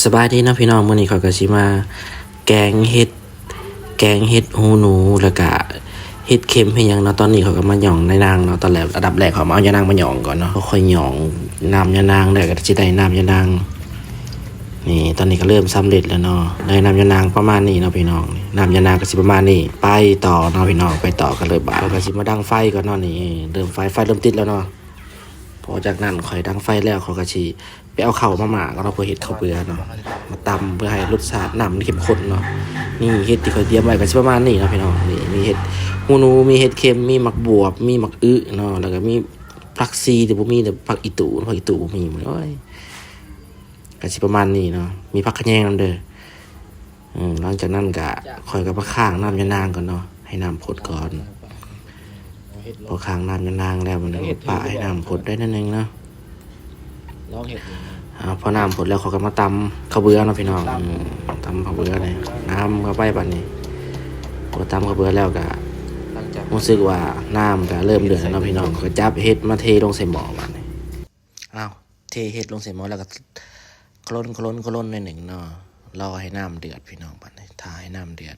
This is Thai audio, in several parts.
สบายดีเนาะพี่น้องมื้อนี้เขาก็สิมา แกงเห็ด แกงเห็ดหูหนู แล้วก็เห็ดเค็มให้หยังเนาะตอนนี้เขาก็มาหย่องในนางเนาะตอนแรกระดับแรกเขามาเอายานางมาหย่องก่อนเนาะค่อยๆหย่องน้ำยานางแล้วก็สิได้น้ำยานางนี่ตอนนี้ก็เริ่มสำเร็จแล้วเนาะได้น้ำยานางประมาณนี้เนาะพี่น้องนี่น้ำยานางก็สิประมาณนี้ไปต่อเนาะพี่น้องไปต่อกันเลยบ่าวก็สิมาดังไฟก่อนเนาะนี่เริ่มไฟไฟเริ่มติดแล้วเนาะพอจากนั้นข่อยดังไฟแล้วเขาก็ชี ไปเอาเข่ามาหมาก็เราเพื่อเห็ดข้าวเบื่อเนาะมาตำเพื่อให้รสชาติน้ำเข้มข้นเนาะนี่เห็ดที่เขาเตรียมไว้ก็สิประมาณนี้เนาะพี่น้องนี่มีเห็ดหูหนูมีเห็ดเค็มมีหมักบวบ มีหมักอึเนาะแล้วก็มีผักซีแต่บ่มีแต่ผักอีตูผักอีตูบ่มีหมดโอ้ยก็สิประมาณนี้เนาะมีผักขะแยงนำเด้ออืมหลังจากนั้นก็ข่อยก็มาข้างน้ำยานางก่อนเนาะให้น้ำพดก่อนพอค้างน้ำยานางแล้วมันก็ปะให้น้ำพดได้นั่นเองเนาะ ลองเห็ดดูอ่าพอน้ำพดแล้วเขาก็มาตำข้าวเบื่อเนาะพี่น้องอืมตำข้าวเบื่อเลยน้ำเข้าไปบัดนี้พอตำข้าวเบื่อแล้วก็หลังจากรู้สึกว่าน้ำก็เริ่มเดือดแล้วเนาะพี่น้องก็จับเห็ดมาเทลงใส่หม้อบัดนี้อ้าวเทเห็ดลงใส่หม้อแล้วก็คล้นคล้นคล้นในอยหนึ่งเนาะรอให้น้ำเดือดพี่น้องบัดนี้ถ้าให้น้ำเดือด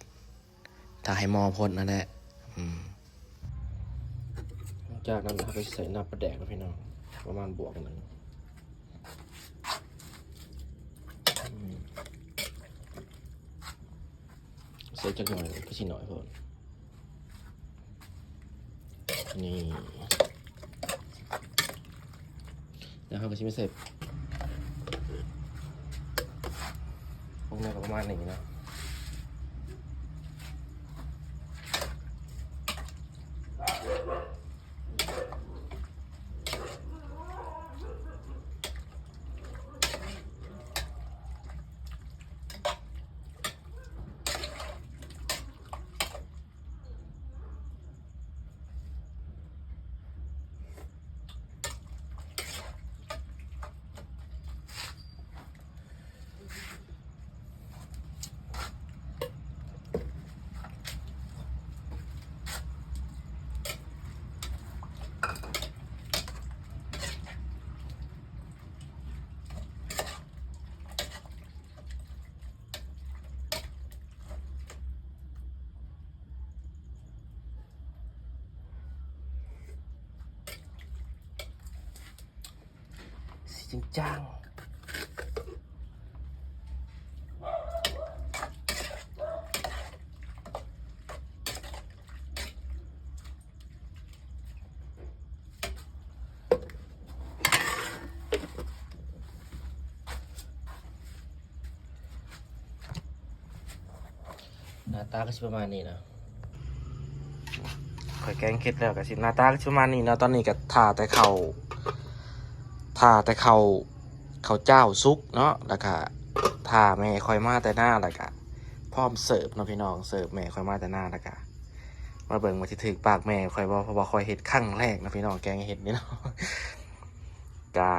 ถ้าให้หม้อพ่นนั่นแหละอืมหลังจากนั้นเราไปใส่น้ำปลาแดกแล้วพี่น้องประมาณบวกหนึ่ง ใส่จักหน่อยก็สิหน่อยพอนี่แล้วเขาก็ชิไม่ใส่พวกนี้ก็ประมาณนี้นะ ริงจังหน้าตาก็สิประมาณนี้นะข่อยแกงเค็ดแล้วก็สิหน้าตาก็สิประมาณนี้นะตอนนี้ก็ทาแต่เข่า ถ้าแต่เขาเขาเจ้าซุกเนาะแล้วก็ถ้าแม่คอยมาแต่หน้าแล้วก็พร้อมเสิร์ฟนะพี่น้องเสิร์ฟแม่คอยมาแต่หน้าแล้วก็มาเบิ่งมาที่ถึกปากแม่คอยบอกพราะว่าคอยเห็ดครั้งแรกนะพี่น้องแกงเห็ดนี่เนาะก็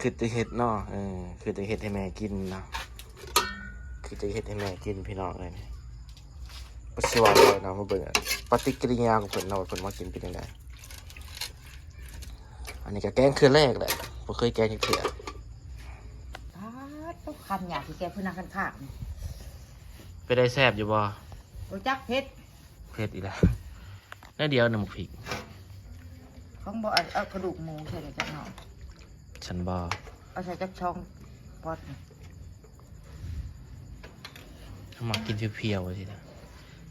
คือจะเห็ดเนาะเออคือจะเห็ดให้แม่กินเนาะคือจะเห็ดให้แม่กินพี่น้องเลยนี่ปัสสาวะเลยนะมาเบิ่งปฏิกิริยาของเพิ่นเนาะว่าเพิ่นมากินเป็นยังไง นนี้ก็แกงคือแรกแหละผมเคยแกงเถื่ออ้าวต้องคันอยากที่แกพื้นนาคันข้างไปได้แซบอยู่บ่รู้จักเพชรเผ็ดอีกแล้วนั่นเดียวหนึ่งพริกของบ่เอาเอากระดูกหมูใส่ในจักหน่อยฉันบ่เอาใส่จักช่องพอดนี่เอามากินเพียวๆสินะ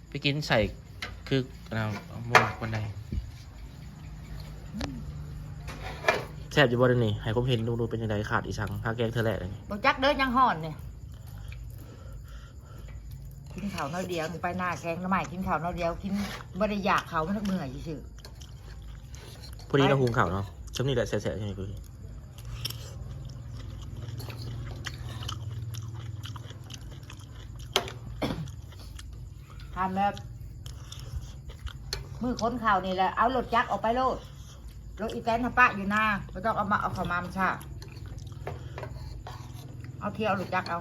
ไปกินใส่คือเราเอาหม้อคนใด ซบอยู่บ่เดี๋ยวนี้ให้ผมเห็นดูดูเป็นยังไงขาดอีสังถ้าแกงเธอแหละเลยนี่รู้จักเด้อยังห่อนเนี่ยกินข้าวน้อยเดียวไปหน้าแกงน้ำใหม่กินข้าวน้อยเดียวกินบ่ได้อยากเขามันเหนื่อยซื่อพอดีเราหุงข้าวเนาะช่วงนี้แหละแสบๆใช่ไหมคุยๆทำแบบมือค้นข่าวนี่แหละเอารถจักรออกไปโลด รถอีแตนทำปะอยู่หน้าไม่ต้องเอามาเอาเข้ามามันชาเอาเที่ยวรถจักรเอา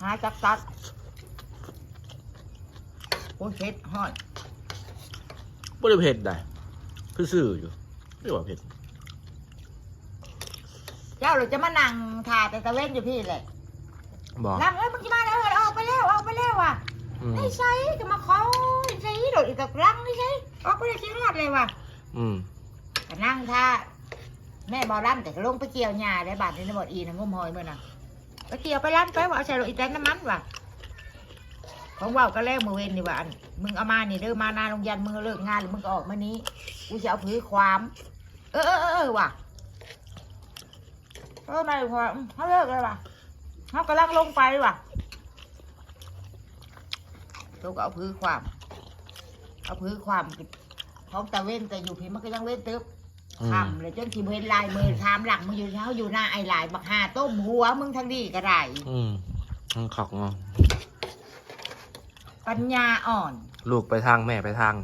หาจักรตัดโอ้ยเผ็ดฮอดบ่ได้เผ็ดได้คือซื่ออยู่ไม่ว่าเผ็ดเจ้าเราจะมานั่งถ่าแต่ตะเว้นอยู่พี่แหละบอกนั่งเอ้ยมึงจะมาแล้วเออออกไปแล้วออกไปแล้วว่ะอืม ไม่ใช่จะมาขอใช่โดดอีกตะรังไม่ใช่ออกไปเลยชิ้นหอดเลยว่ะอืมก็นั่งท่าแม่บอลั่นแต่ก็ลงไปเกี่ยวหญ้าได้บาดนี้หมดอีนะงมหอยเมื่อน่ะไปเกี่ยวไปลั่นไปว่าเอาใส่รถอีแตนน้ำมันว่ะของว่าวก็แลกมือเว้นนี่ว่ะอันมึงเอามานี่เด้อมานาโรงยันมึงเลิกงานหรือมึงก็ออกมานี้กูจะเอาผือความ เออเออเออเออว่ะเออไม่พออืมเขาเลิกเลยว่ะเขากำลังลงไปว่ะตัวก็เอาผือความ เอาผือความของตะเว้นแต่อยู่พี่มันก็ยังเว้นตึ๊บอืมทำเลยจนที่เห็นลายมือทามหลังมึงอยู่เช้าอยู่หน้าไอ้ลายบักหาต้มหัวมึงทั้งดีก็ได้อืมมันขอกเนาะปัญญาอ่อน ลูกไปทางแม่ไปทาง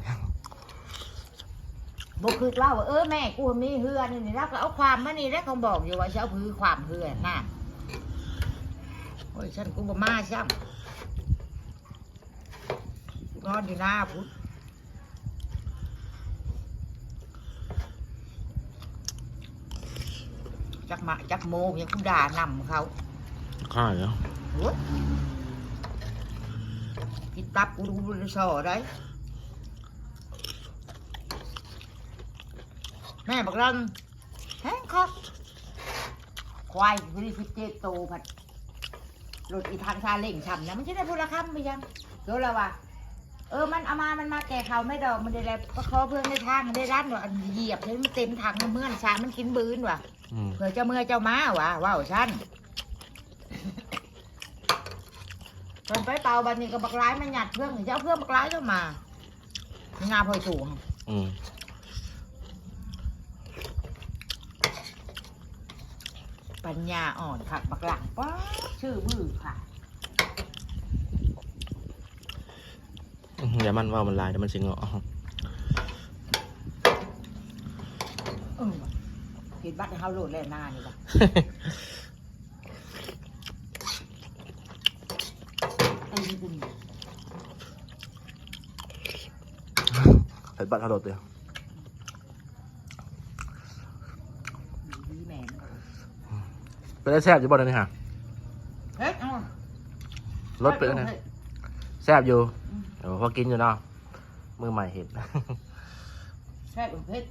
บกคือว่าว่าเออแม่กูมีเฮือนี่นี่แล้วก็เอาความมานี่แล้วเขาบอกอยู่ว่าเช้าพื้ความเฮือน่ะโอ้ยฉันกูบ่มาซ้ำนอนอยู่หน้าพุทธ จักมาจักโมงยังกูด่านำเขาข้าเหรอโอ้ยกินตับกูดูดูสอได้ แม่บอกรันแห้งครับควายบริสุทธิ์เจโตผัดรถอีทางซาเล่งช้ำนะมันจะได้พูดละคำไปยังโดนแล้วว่ะเออ มันเอามา มันมาแก่เขาไม่ดอก มันได้แล้วก็ขอเพื่อนในทางมันได้ร้านว่ะอันเหยียบให้มันเต็มถังมันเมื่อนช้างมันกินบืนว่ะ อืมเผื่อเจ้าเมื่อเจ้าม้าว่ะว้าวฉันตอนไปเตาบันนี้ก็บักร้ายมันหยัดเพื่อนเจ้าเพื่อนบักร้ายเข้ามามีงาพลอยสูงอืมปัญญาอ่อนค่ะบักหลังป้าชื่อบื้อค่ะอืมอย่ามันว่ามันลายเดี๋ยวมันสิงเหรอเออว่ะเห็น บัตรให้เฮาโหลดแล้วหน้านี่ว่ะไอ้นี่กูนี่เห็นบัตรทารดเลยดีแม่นไปได้แซ่บอยู่บ่ได้นี่ฮะเฮ้ยเอารถไปแล้วนะแซ่บอยู่เดี๋ยวพอกินอยู่เนาะมือใหม่เห็นใช่เพชร